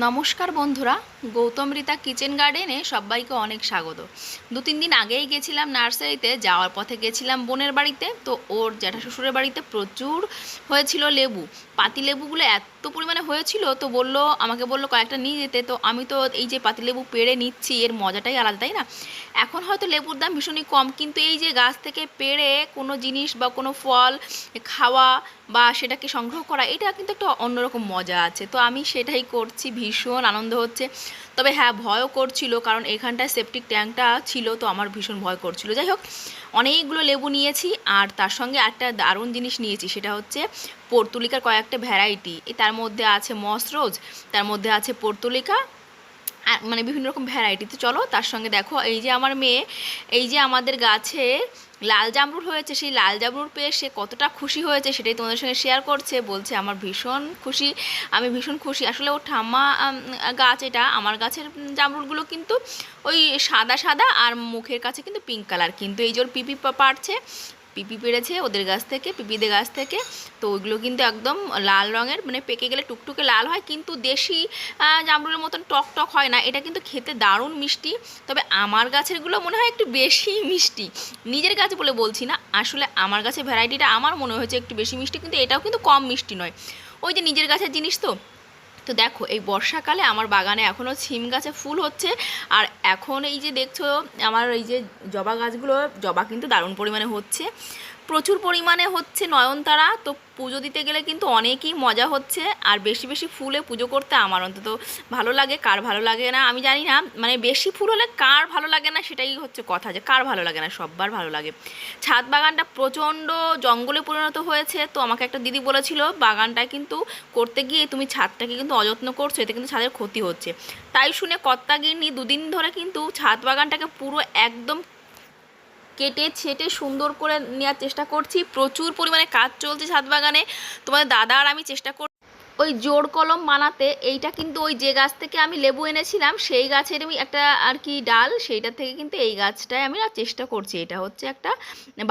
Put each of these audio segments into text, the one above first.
নমস্কার বন্ধুরা, গৌতম রীতা কিচেন গার্ডেনে সবাইকে অনেক স্বাগত। দু তিন দিন আগেই গেছিলাম নার্সারিতে, যাওয়ার পথে গেছিলাম বোনের বাড়িতে। তো ওর জ্যাঠা শ্বশুরের বাড়িতে প্রচুর হয়েছিল লেবু। পাতি লেবুগুলো এত পরিমাণে হয়েছিল, তো বলল, আমাকে বলল, কয়েকটা নিয়ে যেতে। তো আমি তো এই যে পাতি লেবু পেড়ে নিচ্ছি, এর মজাটাই আলাদা, তাই না? এখন হয়তো লেবুর দাম ভীষণই কম, কিন্তু এই যে গাছ থেকে পেড়ে কোনো জিনিস বা কোনো ফল খাওয়া বা সেটাকে সংগ্রহ করা, এটা কিন্তু একটা অন্যরকম মজা আছে। তো আমি সেটাই করছি, ভীষণ আনন্দ হচ্ছে। তবে হ্যাঁ ভয়ও করছিল, কারণ এখানটায় সেপটিক ট্যাঙ্কটা ছিল, তো আমার ভীষণ ভয় করছিল। যাই হোক অনেকগুলো লেবু নিয়েছি আর তার সঙ্গে একটা দারুণ জিনিস নিয়েছি, সেটা হচ্ছে পর্তুলিকার কয়েকটা ভ্যারাইটি। তার মধ্যে আছে মসরোজ, তার মধ্যে আছে পর্তুলিকা মানে বিভিন্ন রকম ভ্যারাইটি তো। চলো, তার সঙ্গে দেখো, এই যে আমার মেয়ে, এই যে আমাদের গাছে লাল জামরুল হয়েছে, সেই লাল জামরুল পেয়ে সে কতটা খুশি হয়েছে সেটাই তোমাদের সঙ্গে শেয়ার করছে। বলছে, আমার ভীষণ খুশি, আমি ভীষণ খুশি। আসলে ও ঠাম্মা গাছ এটা, আমার গাছের জামরুলগুলো কিন্তু ওই সাদা সাদা আর মুখের কাছে কিন্তু পিঙ্ক কালার কিন্তু এই ওর পিপি পাড়ছে পিপি পেড়েছে ওদের গাছ থেকে, পিপিদের গাছ থেকে। তো ওইগুলো কিন্তু একদম লাল রঙের মানে পেকে গেলে টুকটুকে লাল হয়, কিন্তু দেশি জামরুলের মতন টক টক হয় না। এটা কিন্তু খেতে দারুণ মিষ্টি। তবে আমার গাছেরগুলো মনে হয় একটু বেশি মিষ্টি। নিজের গাছ বলে বলছি না, আসলে আমার গাছের ভ্যারাইটিটা আমার মনে হয়েছে একটু বেশি মিষ্টি, কিন্তু এটাও কিন্তু কম মিষ্টি নয়। ওই যে নিজের গাছের জিনিস তো তো দেখো, এই বর্ষাকালে আমার বাগানে এখনও ছিম গাছে ফুল হচ্ছে। আর এখন এই যে দেখছ, আমার এই যে জবা গাছগুলো, জবা কিন্তু দারুণ পরিমাণে হচ্ছে। প্রচুর পরিমাণে হচ্ছে নয়নতারা। তো পুজো দিতে গেলে কিন্তু অনেকই মজা হচ্ছে। আর বেশি বেশি ফুলে পুজো করতে আমার অন্তত ভালো লাগে, কার ভালো লাগে না আমি জানি না। মানে বেশি ফুল হলে কার ভালো লাগে না সেটাই হচ্ছে কথা যে কার ভালো লাগে না, সববার ভালো লাগে। ছাদ বাগানটা প্রচণ্ড জঙ্গলে পরিণত হয়েছে। তো আমাকে একটা দিদি বলেছিল, বাগানটা কিন্তু করতে গিয়ে তুমি ছাদটাকে কিন্তু অযত্ন করছ, এতে কিন্তু ছাদের ক্ষতি হচ্ছে। তাই শুনে কর্তা গিন্নি দুদিন ধরে কিন্তু ছাদ বাগানটাকে পুরো একদম কেটে ছেটে সুন্দর করে নেওয়ার চেষ্টা করছি। প্রচুর পরিমাণে কাজ চলছে ছাদ বাগানে। তোমাদের দাদা আর আমি চেষ্টা কর ওই জোড় কলম বানাতে এইটা কিন্তু ওই যে গাছ থেকে আমি লেবু এনেছিলাম, সেই গাছেরই একটা আর কি ডাল, সেইটা থেকে কিন্তু এই গাছটায় আমি চেষ্টা করছি। এটা হচ্ছে একটা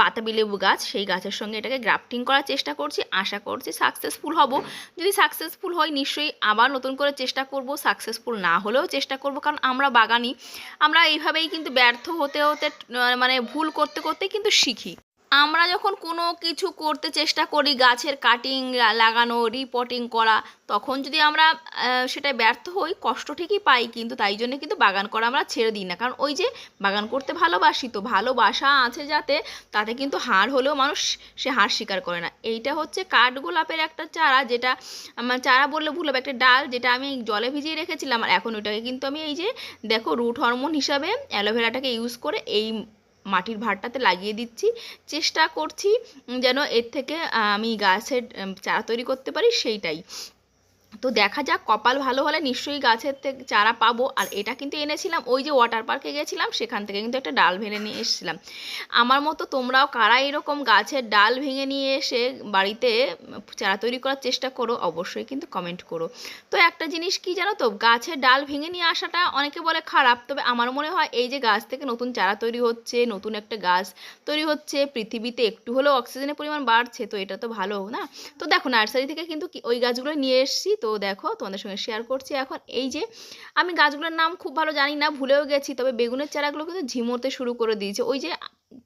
বাতাবি লেবু গাছ, সেই গাছের সঙ্গে এটাকে গ্রাফটিং করার চেষ্টা করছি, আশা করছি সাকসেসফুল হব। যদি সাকসেসফুল হয়, নিশ্চয়ই আবার নতুন করে চেষ্টা করব, সাকসেসফুল না হলেও চেষ্টা করব, কারণ আমরা বাগানি, আমরা এইভাবেই কিন্তু ব্যর্থ হতে হতে মানে ভুল করতে করতে কিন্তু শিখি। আমরা যখন কোনো কিছু করতে চেষ্টা করি, গাছের কাটিং লাগানো রিপোর্টিং করা, তখন যদি আমরা সেটায় ব্যর্থ হই, কষ্ট ঠিকই পাই, কিন্তু তাই জন্য কিন্তু বাগান করা আমরা ছেড়ে দিই না। কারণ ওই যে বাগান করতে ভালোবাসি তো, ভালোবাসা আছে যাতে, তাতে কিন্তু হার হলেও মানুষ সে হার স্বীকার করে না। এইটা হচ্ছে কাঠগোলাপের একটা চারা, যেটা আমার চারা বললে ভুল হবে, একটা ডাল যেটা আমি জলে ভিজিয়ে রেখেছিলাম, আর এখন ওটাকে কিন্তু আমি এই যে, দেখো রুট হরমোন হিসাবে অ্যালোভেরাটাকে ইউজ করে এই মাটির ভাঁড়টাতে লাগিয়ে দিচ্ছি। চেষ্টা করছি যেন এর থেকে আমি গাছের চারা তৈরি করতে পারি সেইটাই। তো দেখা যাক, কপাল ভালো হলে নিশ্চয়ই গাছের থেকে চারা পাবো। আর এটা কিন্তু এনেছিলাম, ওই যে ওয়াটার পার্কে গেছিলাম, সেখান থেকে কিন্তু একটা ডাল ভেঙে নিয়ে এসেছিলাম। আমার মতো তোমরাও কারা এরকম গাছের ডাল ভেঙে নিয়ে এসে বাড়িতে চারা তৈরি করার চেষ্টা করো, অবশ্যই কিন্তু কমেন্ট করো। তো একটা জিনিস কি জানো তো, গাছের ডাল ভেঙে নিয়ে আসাটা অনেকে বলে খারাপ, তবে আমার মনে হয় এই যে গাছ থেকে নতুন চারা তৈরি হচ্ছে, নতুন একটা গাছ তৈরি হচ্ছে, পৃথিবীতে একটু হলেও অক্সিজেনের পরিমাণ বাড়ছে, তো এটা তো ভালো না। তো দেখো নার্সারি থেকে কিন্তু ওই গাছগুলো নিয়ে এসেছি, তো দেখো তোমাদের সঙ্গে শেয়ার করছি এখন। এই যে, আমি গাছগুলোর নাম খুব ভালো জানি না, ভুলেও গেছি, তবে বেগুনের চারাগুলো কিন্তু ঝিমোতে শুরু করে দিয়েছে। ওই যে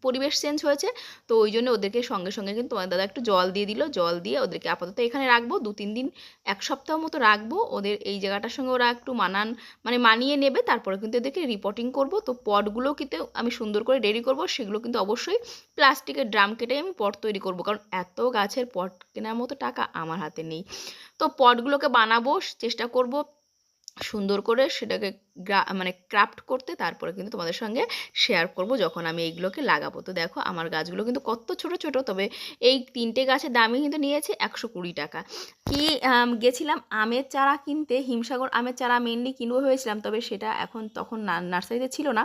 পরিবেশ চেঞ্জ হয়েছে। তো ওই জন্য ওদেরকে সঙ্গে সঙ্গে কিন্তু তোমার দাদা একটু জল দিয়ে দিল। জল দিয়ে ওদেরকে আপাতত এখানে রাখব। দু, তিন দিন, এক সপ্তাহ মতো রাখব। ওদের এই জায়গাটার সঙ্গে ওরা একটু মানান মানে মানিয়ে নেবে। তারপরে কিন্তু এদেরকে রিপোর্টিং করব। তো পটগুলো কিন্তু আমি সুন্দর করে রেডি করব। সেগুলো কিন্তু অবশ্যই প্লাস্টিকের ড্রাম কেটে আমি পট তৈরি করব। কারণ এত গাছের পট কেনার মতো টাকা আমার হাতে নেই। তো পটগুলোকে বানাবো, চেষ্টা করব সুন্দর করে সেটাকে মানে ক্রাফট করতে তারপরে কিন্তু তোমাদের সঙ্গে শেয়ার করব যখন আমি এইগুলোকে লাগাবো। তো দেখো আমার গাছগুলো কিন্তু কত ছোট ছোট, তবে এই তিনটে গাছের দামই কিন্তু নিয়েছে একশো কুড়ি টাকা। কি গেছিলাম আমের চারা কিনতে, হিমসাগর আমের চারা মেনলি কিনবো ভেবেছিলাম, তবে সেটা এখন তখন নার্সারিতে ছিল না।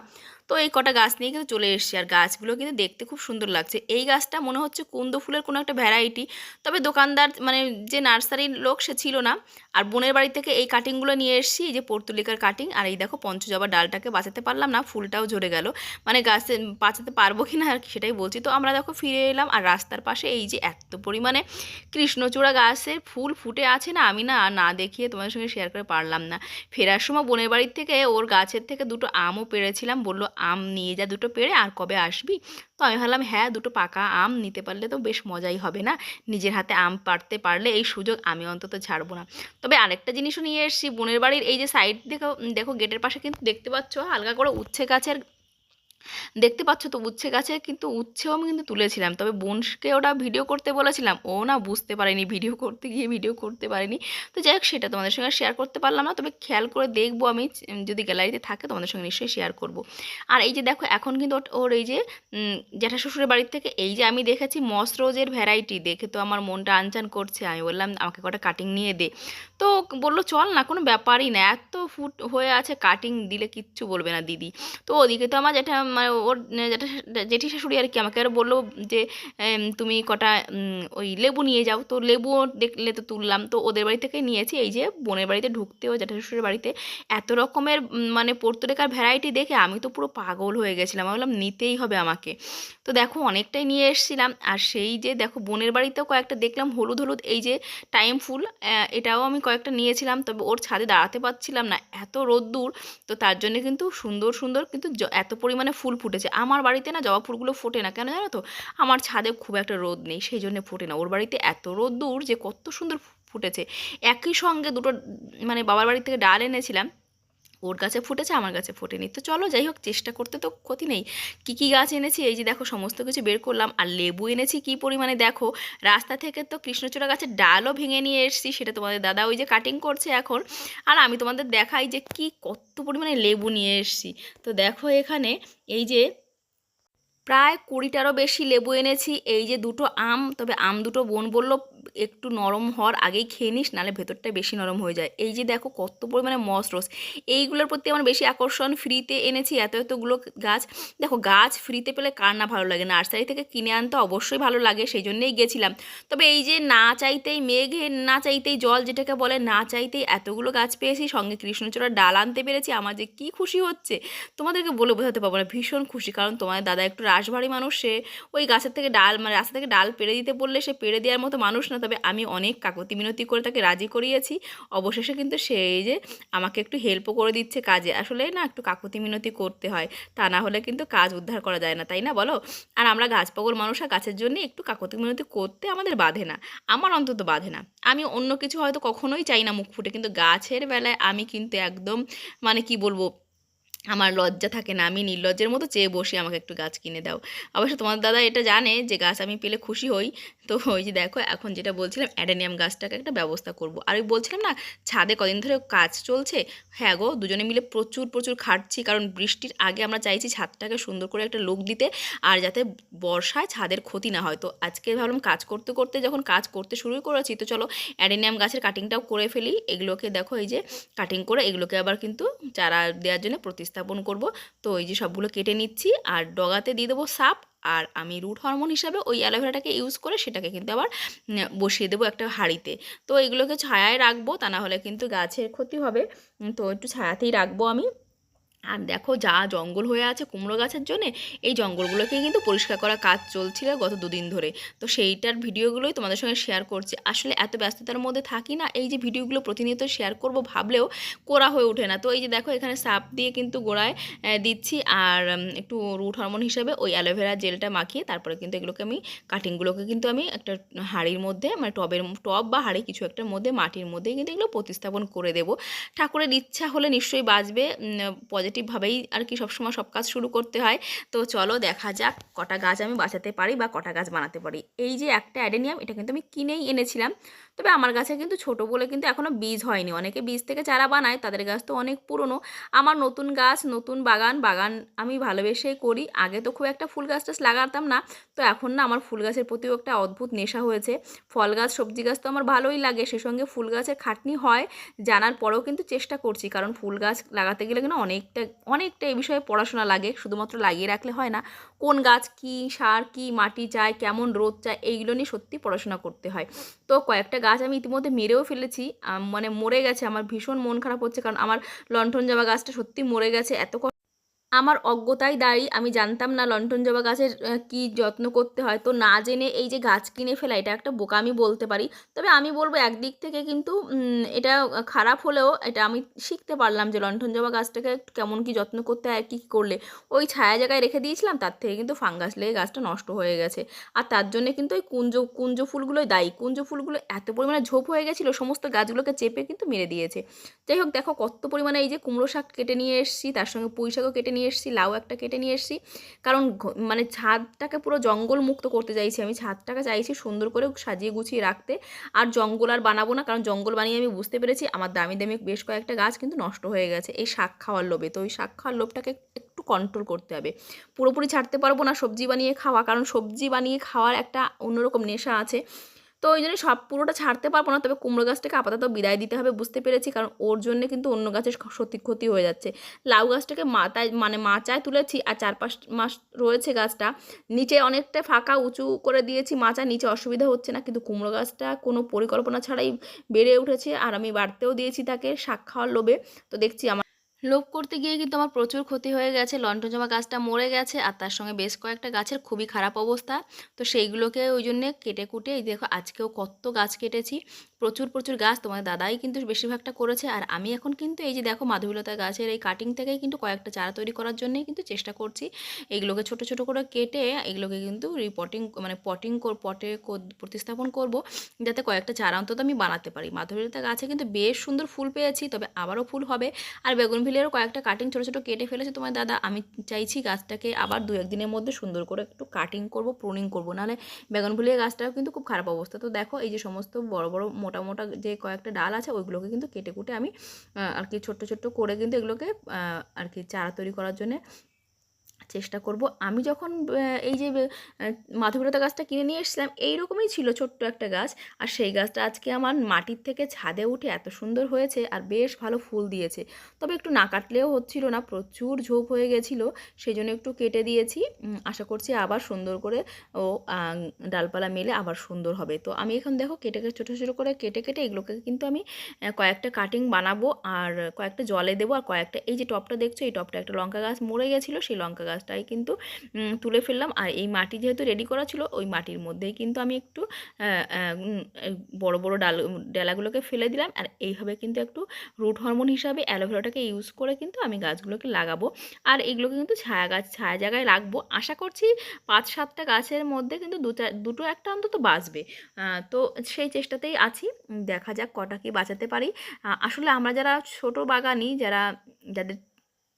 তো এই কটা গাছ নিয়ে কিন্তু চলে এসেছি আর গাছগুলো কিন্তু দেখতে খুব সুন্দর লাগছে। এই গাছটা মনে হচ্ছে কুন্দ ফুলের কোনো একটা ভ্যারাইটি তবে দোকানদার মানে যে নার্সারির লোক সে ছিল না। আর বোনের বাড়ি থেকে এই কাটিংগুলো নিয়ে এসেছি, এই যে পর্তুলিকার কাটিং আর এই দেখো পঞ্চজবা ডালটাকে বাঁচাতে পারলাম না, ফুলটাও ঝরে গেল। মানে গাছে বাঁচাতে পারব কি না আর সেটাই বলছি। তো আমরা দেখো ফিরে এলাম আর রাস্তার পাশে এই যে এত পরিমাণে কৃষ্ণচূড়া গাছের ফুল ফুটে আছে না, আমি না না দেখিয়ে তোমাদের সঙ্গে শেয়ার করে পারলাম না। ফেরার সময় বোনের বাড়ির থেকে ওর গাছের থেকে দুটো আমও পেড়েছিলাম বলল আম নিয়ে যা দুটো পেড়ে, আর কবে আসবি? তো আমি ভাবলাম হ্যাঁ দুটো পাকা আম নিতে পারলে তো বেশ মজাই হবে না, নিজের হাতে আম পাড়তে পারলে এই সুযোগ আমি অন্তত ছাড়বো না। তবে আরেকটা জিনিসও নিয়ে এসেছি, বোনের বাড়ির এই যে সাইড দেখো দেখো গেটের পাশে কিন্তু দেখতে পাচ্ছ আলগা করে উচ্ছে গাছের দেখতে পাচ্ছ তো উচ্ছে গাছে কিন্তু উচ্ছেও আমি কিন্তু তুলেছিলাম। তবে বোনকে ওটা ভিডিও করতে বলেছিলাম, ও না বুঝতে পারেনি ভিডিও করতে গিয়ে ভিডিও করতে পারেনি। তো যাই হোক, সেটা তোমাদের সঙ্গে শেয়ার করতে পারলাম না, তবে খেয়াল করে দেখব আমি যদি গ্যালারিতে থাকে তোমাদের সঙ্গে নিশ্চয়ই শেয়ার করব। আর এই যে দেখো, এখন কিন্তু ওর- এই যে জ্যাঠা শ্বশুরের বাড়ির থেকে এই যে আমি দেখেছি মস রোজের ভ্যারাইটি দেখে তো আমার মনটা আনচান করছে। আমি বললাম, আমাকে কটা কাটিং নিয়ে দে। তো বলল, চল না, কোনো ব্যাপারই না, এত ফুট হয়ে আছে কাটিং দিলে কিচ্ছু বলবে না দিদি। তো ওদিকে তো আমার যেটা মানে ওর যেটা জেঠি শাশুড়ি আর কি আমাকে আর বলল যে তুমি কটা ওই লেবু নিয়ে যাও। তো লেবুও দেখলে তো তুললাম। তো ওদের বাড়ি থেকে নিয়েছি। এই যে বোনের বাড়িতে ঢুকতেও জ্যাঠা শ্বশুরের বাড়িতে এত রকমের মানে পর্তুরেকার ভ্যারাইটি দেখে আমি তো পুরো পাগল হয়ে গেছিলাম। আমি বললাম, নিতেই হবে আমাকে। তো দেখো, অনেকটাই নিয়ে এসেছিলাম। আর সেই যে, দেখো, বোনের বাড়িতেও কয়েকটা দেখলাম। হলুদ হলুদ, এই যে টাইম ফুল এটাও আমি কয়েকটা নিয়েছিলাম। তবে ওর ছাদে দাঁড়াতে পারছিলাম না। এত রোদ্দুর। তো তার জন্য কিন্তু সুন্দর সুন্দর কিন্তু এত পরিমাণে ফুল ফুটেছে। আমার বাড়িতে না জবা ফুলগুলো ফোটে না। কেন জানো তো? আমার ছাদে খুব একটা রোদ নেই সেই জন্য ফোটে না। ওর বাড়িতে এত রোদ দূর যে কত সুন্দর ফুটেছে। একই সঙ্গে দুটো মানে বাবার বাড়ি থেকে ডাল এনেছিলাম। ওর গাছে ফুটেছে, আমার গাছে ফোটেনি। তো চলো, যাই হোক, চেষ্টা করতে তো ক্ষতি নেই। কী কী গাছ এনেছি? এই যে দেখো, সমস্ত কিছু বের করলাম। আর লেবু এনেছি কী পরিমাণে? দেখো, রাস্তা থেকে তো কৃষ্ণচূড়া গাছের ডালও ভেঙে নিয়ে এসেছি, সেটা তোমাদের দাদা ওই যে কাটিং করছে এখন। আর আমি তোমাদের দেখাই যে কি কত পরিমাণে লেবু নিয়ে এসেছি। তো দেখো এখানে, এই যে প্রায় কুড়িটারও বেশি লেবু এনেছি। এই যে দুটো আম, তবে আম দুটো বোন বলল একটু নরম হওয়ার আগেই খেয়ে নিস নাহলে ভেতরটা বেশি নরম হয়ে যায়। এই যে দেখো কত পরিমাণে মস রস। এইগুলোর প্রতি আমার বেশি আকর্ষণ ফ্রিতে এনেছি এত এতগুলো গাছ। দেখো গাছ ফ্রিতে পেলে কার না ভালো লাগে নার্সারি থেকে কিনে আনতে অবশ্যই ভালো লাগে সেই জন্যেই গেছিলাম। তবে এই যে না চাইতেই মেঘে, না চাইতেই জল যেটাকে বলে, না চাইতেই এতগুলো গাছ পেয়েছি, সঙ্গে কৃষ্ণচূড়ার ডাল আনতে পেরেছি। আমার যে কী খুশি হচ্ছে, তোমাদেরকে বলে বোঝাতে পারব না। ভীষণ খুশি, কারণ তোমার দাদা একটু রাশভারী মানুষ, সে ওই গাছের থেকে ডাল মানে রাস্তা থেকে ডাল পেড়ে দিতে বললে সে পেড়ে দেওয়ার মতো মানুষ না, তবে আমি অনেক কাকতি মিনতি করে তাকে রাজি করিয়েছি। অবশেষে কিন্তু সে যে আমাকে একটু হেল্পও করে দিচ্ছে কাজে। আসলে না, একটু কাকতি মিনতি করতে হয়, তা না হলে কিন্তু কাজ উদ্ধার করা যায় না, তাই না বলো? আর আমরা গাছ পাগল মানুষ আর গাছের জন্য একটু কাকতি মিনতি করতে আমাদের বাধে না, আমার অন্তত বাধে না। আমি অন্য কিছু হয়তো কখনোই চাই না মুখ ফুটে, কিন্তু গাছের বেলায় আমি কিন্তু একদম মানে কি বলব আমার লজ্জা থাকে না, আমি নির্লজ্জের মতো চেয়ে বসি, আমাকে একটু গাছ কিনে দাও। অবশ্য তোমার দাদা এটা জানে যে গাছ আমি পেলে খুশি হই। তো ওই যে দেখো, এখন যেটা বলছিলাম, অ্যাডেনিয়াম গাছটাকে একটা ব্যবস্থা করব। আর ওই বলছিলাম না, ছাদে কদিন ধরে কাজ চলছে। হ্যাঁ গো, দুজনে মিলে প্রচুর প্রচুর খাটছি। কারণ বৃষ্টির আগে আমরা চাইছি ছাদটাকে সুন্দর করে একটা লুক দিতে, আর যাতে বর্ষায় ছাদের ক্ষতি না হয়। তো আজকে ভাবলাম কাজ করতে করতে যখন কাজ করতে শুরু করেছি, তো চলো অ্যাডেনিয়াম গাছের কাটিংটাও করে ফেলি। এগুলোকে দেখো, এই যে কাটিং করে এগুলোকে আবার কিন্তু চারা দেওয়ার জন্য প্রতিস্থাপন করব। তো এই যে সবগুলো কেটে নিচ্ছি আর ডগাতে দিয়ে দেবো সাপ আর আমি রুট হরমোন হিসাবে ওই অ্যালোভেরাটাকে ইউজ করে সেটাকে কিন্তু আবার বসিয়ে দেবো একটা হাঁড়িতে। তো এগুলোকে ছায়ায় রাখব তা না হলে কিন্তু গাছের ক্ষতি হবে। তো একটু ছায়াতেই রাখব আমি। আর দেখো যা জঙ্গল হয়ে আছে কুমড়ো গাছের জন্যে, এই জঙ্গলগুলোকে কিন্তু পরিষ্কার করা কাজ চলছিল গত দুদিন ধরে। তো সেইটার ভিডিওগুলোই তোমাদের সঙ্গে শেয়ার করছি। আসলে এত ব্যস্ততার মধ্যে থাকি না, এই যে ভিডিওগুলো প্রতিনিয়ত শেয়ার করব ভাবলেও করা হয়ে ওঠে না। তো এই যে দেখো এখানে সাপ দিয়ে কিন্তু গোড়ায় দিচ্ছি আর একটু রুট হরমোন হিসাবে ওই অ্যালোভেরা জেলটা মাখিয়ে তারপরে কিন্তু এগুলোকে আমি কাটিংগুলোকে কিন্তু আমি একটা হাঁড়ির মধ্যে মানে টবের টব বা হাঁড়ি কিছু একটার মধ্যে, মাটির মধ্যে কিন্তু এগুলো প্রতিস্থাপন করে দেবো। ঠাকুরের ইচ্ছা হলে নিশ্চয়ই বাঁচবে পজিটিভভাবেই আর কি সবসময় সব কাজ শুরু করতে হয়। তো চলো দেখা যাক কটা গাছ আমি বাঁচাতে পারি বা কটা গাছ বানাতে পারি। এই যে একটা অ্যাডেনিয়াম, এটা কিন্তু আমি কিনেই এনেছিলাম। তবে আমার গাছে কিন্তু ছোট বলে কিন্তু এখনও বীজ হয়নি। অনেকে বীজ থেকে চারা বানায়, তাদের গাছ তো অনেক পুরনো। আমার নতুন গাছ, নতুন বাগান বাগান আমি ভালোবেসেই করি। আগে তো খুব একটা ফুল গাছ টাছ লাগাতাম না। তো এখন না আমার ফুল গাছের প্রতিও একটা অদ্ভুত নেশা হয়েছে। ফল গাছ, সবজি গাছ তো আমার ভালোই লাগে। সে সঙ্গে ফুল গাছের খাটনি হয়। জানার পরেও কিন্তু চেষ্টা করছি। কারণ ফুল গাছ লাগাতে গেলে কিন্তু অনেকটা অনেকটা এই বিষয়ে পড়াশোনা লাগে, শুধুমাত্র লাগিয়ে রাখলে হয় না। কোন গাছ কি, সার কি, মাটি চায় কেমন রোদ চায় এইগুলো নিয়ে সত্যি পড়াশোনা করতে হয়। তো কয়েকটা গাছ আমি ইতিমধ্যে মেরেও ফেলেছি। মানে মরে গেছে। আমার ভীষণ মন খারাপ হচ্ছে। কারণ আমার লণ্ঠন জবা গাছটা সত্যি মরে গেছে। এত আমার অজ্ঞতাই দায়ী, আমি জানতাম না লণ্ঠন জবা গাছের কি যত্ন করতে হয়। তো না জেনে এই যে গাছ কিনে ফেলা, এটা একটা বোকামি বলতে পারি। তবে আমি বলব একদিক থেকে কিন্তু এটা খারাপ হলেও এটা আমি শিখতে পারলাম যে লণ্ঠন জবা গাছটাকে কেমন কি যত্ন করতে হয় আর কী কী করলে। ওই ছায়া জায়গায় রেখে দিয়েছিলাম, তার থেকে কিন্তু ফাঙ্গাস লেগে গাছটা নষ্ট হয়ে গেছে। আর তার জন্য কিন্তু ওই কুঞ্জ কুঞ্জ ফুলগুলোই দায়ী। কুঞ্জ ফুলগুলো এত পরিমাণে ঝোপ হয়ে গেছিল, সমস্ত গাছগুলোকে চেপে কিন্তু মেরে দিয়েছে। যাই হোক, দেখো কত পরিমাণে এই যে কুমড়ো শাক কেটে নিয়ে এসেছি, তার সঙ্গে পুঁই শাকও কেটে নিয়ে এসেছি, লাউ একটা কেটে নিয়ে এসেছি। কারণ মানে ছাদটাকে পুরো জঙ্গল মুক্ত করতে চাইছি আমি। ছাদটাকে চাইছি সুন্দর করে সাজিয়ে গুছিয়ে রাখতে। আর জঙ্গল আর বানাবো না, কারণ জঙ্গল বানিয়ে আমি বুঝতে পেরেছি, আমার দামি দামি বেশ কয়েকটা গাছ কিন্তু নষ্ট হয়ে গেছে। এই শাক খাওয়ার লোভে। তো ওই শাক খাওয়ার লোভটাকে একটু কন্ট্রোল করতে হবে। পুরোপুরি ছাড়তে পারব না সবজি বানিয়ে খাওয়া, কারণ সবজি বানিয়ে খাওয়ার একটা অন্যরকম নেশা আছে। তো ওই জন্য সব পুরোটা ছাড়তে পারব না। তবে কুমড়ো গাছটাকে আপাতত বিদায় দিতে হবে, বুঝতে পেরেছি। কারণ ওর জন্য কিন্তু অন্য গাছের সত্যি ক্ষতি হয়ে যাচ্ছে। লাউ গাছটাকে মাথায় মানে মাচায় তুলেছি আর চার পাঁচ মাস রয়েছে গাছটা। নিচে অনেকটা ফাঁকা উঁচু করে দিয়েছি, মাচা নিচে অসুবিধা হচ্ছে না। কিন্তু কুমড়ো গাছটা কোনো পরিকল্পনা ছাড়াই বেড়ে উঠেছে। আর আমি বাড়তেও দিয়েছি তাকে শাক খাওয়ার লোভে। তো দেখছি আমার লোভ করতে গিয়ে কিন্তু আমার প্রচুর ক্ষতি হয়ে গেছে লন্ঠন জমা গাছটা মরে গেছে আর তার সঙ্গে বেশ কয়েকটা গাছের খুবই খারাপ অবস্থা। তো সেইগুলোকে ওই জন্যে কেটে কুটে এই দেখো আজকেও কত গাছ কেটেছি। প্রচুর প্রচুর গাছ তোমার দাদাই কিন্তু বেশিরভাগটা করেছে আর আমি এখন কিন্তু এই যে দেখো মাধবীলতা গাছের এই কাটিং থেকেই কিন্তু কয়েকটা চারা তৈরি করার জন্যই কিন্তু চেষ্টা করছি। এগুলোকে ছোট ছোট করে কেটে এগুলোকে কিন্তু রিপোর্টিং মানে পটিং পটে প্রতিস্থাপন করব যাতে কয়েকটা চারা অন্তত আমি বানাতে পারি। মাধবীলতা গাছে কিন্তু বেশ সুন্দর ফুল পেয়েছি তবে আবারও ফুল হবে। আর বেগুন ভিলেরও কয়েকটা কাটিং ছোটো ছোটো কেটে ফেলেছে তোমার দাদা। আমি চাইছি গাছটাকে আবার দু একদিনের মধ্যে সুন্দর করে একটু কাটিং করব প্রুনিং করব। নাহলে বেগুন ফুলের গাছটাও কিন্তু খুব খারাপ অবস্থা। তো দেখো, এই যে সমস্ত বড় বড় মোটা মোটা যে কয়েকটা ডাল আছে, ওইগুলোকে কিন্তু কেটে কুটে আমি আর কি ছোট্ট ছোট্ট করে কিন্তু এগুলোকে আর কি চারা তৈরি করার জন্য চেষ্টা করব। আমি যখন এই যে আহ, মাধবীলতা গাছটা কিনে নিয়ে এসেছিলাম এইরকমই ছিল ছোট্ট একটা গাছ। আর সেই গাছটা আজকে আমার মাটির থেকে ছাদে উঠে এত সুন্দর হয়েছে আর বেশ ভালো ফুল দিয়েছে। তবে একটু না কাটলেও হচ্ছিল না প্রচুর ঝোপ হয়ে গেছিল সেই জন্য একটু কেটে দিয়েছি। আশা করছি আবার সুন্দর করে ও ডালপালা মেলে আবার সুন্দর হবে। তো আমি এখন দেখো কেটে কেটে ছোটো ছোটো করে কেটে কেটে এগুলোকে কিন্তু আমি কয়েকটা কাটিং বানাবো আর কয়েকটা জলে দেবো আর কয়েকটা এই যে টপটা দেখছ এই টপটা একটা লঙ্কা গাছ মরে গেছিল সেই লঙ্কা গাছটাই কিন্তু তুলে ফেললাম। আর এই মাটি যেহেতু রেডি করা ছিল, ওই মাটির মধ্যেই কিন্তু আমি একটু বড় বড় ডাল, ডালাগুলোকে ফেলে দিলাম। আর এইভাবে কিন্তু একটু রুট হরমোন হিসাবে অ্যালোভেরাটাকে ইউজ করে কিন্তু আমি গাছগুলোকে লাগাবো। আর এগুলোকে কিন্তু ছায়া গাছ, ছায়া জায়গায় রাখব। আশা করছি পাঁচ, সাতটা গাছের মধ্যে কিন্তু দু চার দুটো একটা অন্তত বাঁচবে। তো সেই চেষ্টাতেই আছি। দেখা যাক কটা কি বাঁচাতে পারি। আসলে আমরা যারা ছোট বাগানি, যারা, যাদের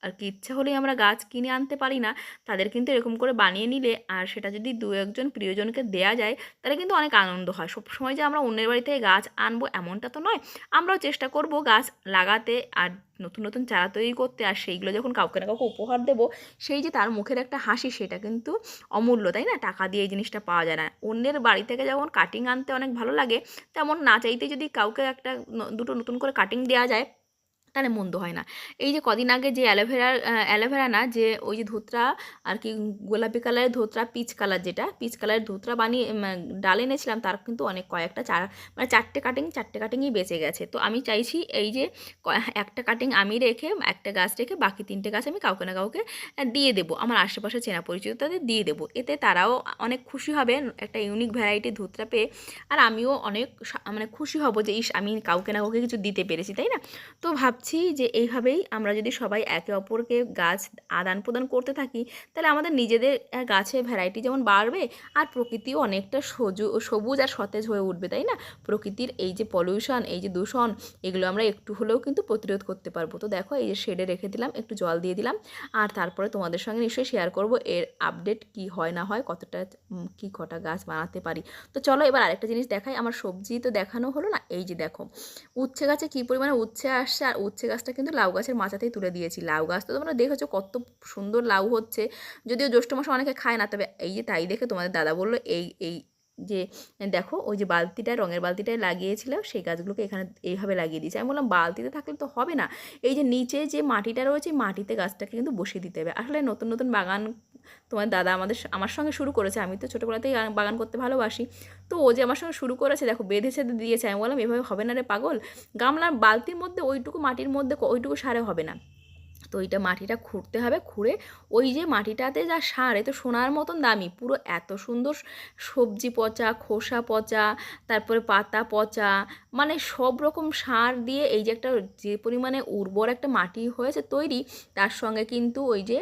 আর কি ইচ্ছা হলেই আমরা গাছ কিনে আনতে পারি না, তাদের কিন্তু এরকম করে বানিয়ে নিলে আর সেটা যদি দু একজন প্রিয়জনকে দেয়া যায়, তাহলে কিন্তু অনেক আনন্দ হয়। সব সময় যে আমরা অন্যের বাড়ি থেকে গাছ আনব এমনটা তো নয়, আমরাও চেষ্টা করব গাছ লাগাতে আর নতুন নতুন চারা তৈরি করতে আর সেইগুলো যখন কাউকে না কাউকে উপহার দেবো, সেই যে তার মুখের একটা হাসি সেটা কিন্তু অমূল্য, তাই না? টাকা দিয়ে এই জিনিসটা পাওয়া যায় না। অন্যের বাড়ি থেকে যেমন কাটিং আনতে অনেক ভালো লাগে, তেমন না চাইতে যদি কাউকে একটা দুটো নতুন করে কাটিং দেওয়া যায় তাহলে মন্দ হয় না। এই যে কদিন আগে যে অ্যালোভেরার অ্যালোভেরা না, যে ওই যে ধোত্রা আর কি গোলাপি কালারের ধোত্রা পিচ কালার যেটা পিচ কালারের ধোত্রা বানিয়ে ডাল এনেছিলাম, তার কিন্তু অনেক কয়েকটা চার মানে চারটে কাটিং চারটে কাটিংই বেঁচে গেছে। তো আমি চাইছি এই যে একটা কাটিং আমি রেখে, একটা গাছ রেখে, বাকি তিনটে গাছ আমি কাউকে না কাউকে দিয়ে দেবো। আমার আশেপাশে চেনা পরিচিত তাদের দিয়ে দেবো। এতে তারাও অনেক খুশি হবে, একটা ইউনিক ভ্যারাইটির ধোত্রা পেয়ে। আর আমিও অনেক মানে খুশি হব যে, ইস, আমি কাউকে না কাউকে কিছু দিতে পেরেছি, তাই না? তো ভাবছি যে এইভাবেই আমরা যদি সবাই একে অপরকে গাছ আদান প্রদান করতে থাকি, তাহলে আমাদের নিজেদের গাছের ভ্যারাইটি যেমন বাড়বে আর প্রকৃতিও অনেকটা সজু, সবুজ আর সতেজ হয়ে উঠবে, তাই না? প্রকৃতির এই যে পলিউশন এই যে দূষণ, এগুলো আমরা একটু হলেও কিন্তু প্রতিরোধ করতে পারব। তো দেখো এই যে শেডে রেখে দিলাম, একটু জল দিয়ে দিলাম আর তারপরে তোমাদের সঙ্গে নিশ্চয়ই শেয়ার করব এর আপডেট কি হয় না হয়, কতটা কি কটা গাছ বানাতে পারি। তো চলো এবার আরেকটা জিনিস দেখাই, আমার সবজি তো দেখানো হলো না, এই যে দেখো, উচ্ছে গাছে কী পরিমাণে উচ্ছে আসছে আর উচ্ছে গাছটা কিন্তু লাউ গাছের মাচাতেই তুলে দিয়েছি। লাউ গাছ তো তোমরা দেখেছ কত সুন্দর লাউ হচ্ছে। যদিও জ্যৈষ্ঠ মাসে অনেকে খায় না, তবে এই যে তাই দেখে তোমাদের দাদা বলল, এই এই যে দেখো ওই যে বালতিটা রঙের বালতিটায় লাগিয়েছিল সেই গাছগুলোকে এখানে এইভাবে লাগিয়ে দিয়েছি। আমি বললাম, বালতিতে থাকলে তো হবে না। এই যে নিচে যে মাটিটা রয়েছে, মাটিতে গাছটাকে কিন্তু বসিয়ে দিতে হবে। আসলে নতুন নতুন বাগান তোমার দাদা আমাদের আমার সঙ্গে শুরু করেছে। আমি তো ছোটোবেলাতেই বাগান করতে ভালোবাসি। তো ও যে আমার সঙ্গে শুরু করেছে, দেখো বেঁধে সেঁধে দিয়েছে। আমি বললাম, এভাবে হবে না রে পাগল। গামলার বালতির মধ্যে ওইটুকু মাটির মধ্যে ওইটুকু সারে হবে না। তো ওইটা মাটিটা খুঁড়তে হবে, খুঁড়ে ওই যে মাটিটাতে যা সার, এ তো সোনার মতন দামি। পুরো এত সুন্দর সবজি পচা, খোসা পচা, তারপরে পাতা পচা মানে সব রকম সার দিয়ে এই যে একটা যে পরিমাণে উর্বর একটা মাটি হয়েছে তৈরি, তার সঙ্গে কিন্তু ওই যে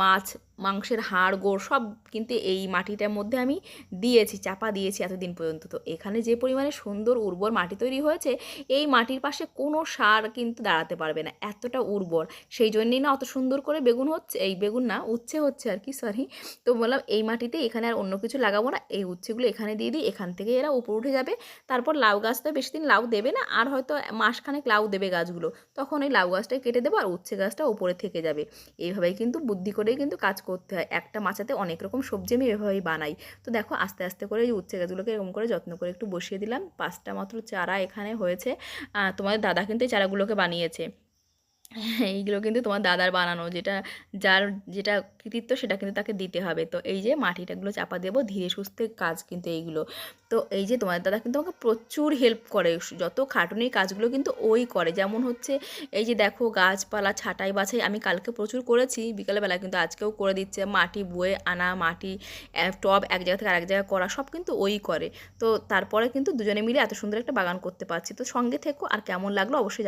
মাছ মাংসের হাড়, গোড় সব কিন্তু এই মাটিটার মধ্যে আমি দিয়েছি, চাপা দিয়েছি এতদিন পর্যন্ত। তো এখানে যে পরিমাণে সুন্দর উর্বর মাটি তৈরি হয়েছে, এই মাটির পাশে কোনো সার কিন্তু দাঁড়াতে পারবে না, এতটা উর্বর। সেই জন্যই না অত সুন্দর করে বেগুন হচ্ছে, এই বেগুন না, উচ্ছে হচ্ছে আর কি সরি তো বললাম এই মাটিতে এখানে আর অন্য কিছু লাগাবো না, এই উচ্ছেগুলো এখানে দিয়ে দিই, এখান থেকে এরা উপর উঠে যাবে। তারপর লাউ গাছ তো বেশি দিন লাউ দেবে না, আর হয়তো মাসখানেক লাউ দেবে গাছগুলো। তখন ওই লাউ গাছটা কেটে দেবো আর উচ্ছে গাছটা উপরে থেকে যাবে। এইভাবেই কিন্তু বুদ্ধি করেই কিন্তু কাজ করতে হয়। একটা মাছাতে অনেক রকম সবজি আমি এভাবেই বানাই। তো দেখো আস্তে আস্তে করে এই উচ্ছে গাছগুলোকে এরকম করে যত্ন করে একটু বসিয়ে দিলাম। পাঁচটা মাত্র চারা এখানে হয়েছে। তোমাদের দাদা কিন্তু এই চারাগুলোকে বানিয়েছে। এইগুলো কিন্তু তোমার দাদার বানানো, যেটা যার যেটা কৃতিত্ব সেটা কিন্তু তাকে দিতে হবে। তো এই যে মাটিটাগুলো চাপা দেবো, ধীরে সুস্থে কাজ কিন্তু এইগুলো। তো এই যে তোমার দাদা কিন্তু আমাকে প্রচুর হেল্প করে, যত খাটুনির কাজগুলো কিন্তু ওই করে। যেমন হচ্ছে, এই যে দেখো গাছপালা ছাটাই বাছাই আমি কালকে প্রচুর করেছি, বিকালবেলা কিন্তু আজকেও করে দিচ্ছে। মাটি বয়ে আনা, মাটি টব এক জায়গা থেকে আরেক জায়গায় করা, সব কিন্তু ওই করে। তো তারপরে কিন্তু দুজনে মিলে এত সুন্দর একটা বাগান করতে পারছি। তো সঙ্গে থেকো, আর কেমন লাগল অবশ্যই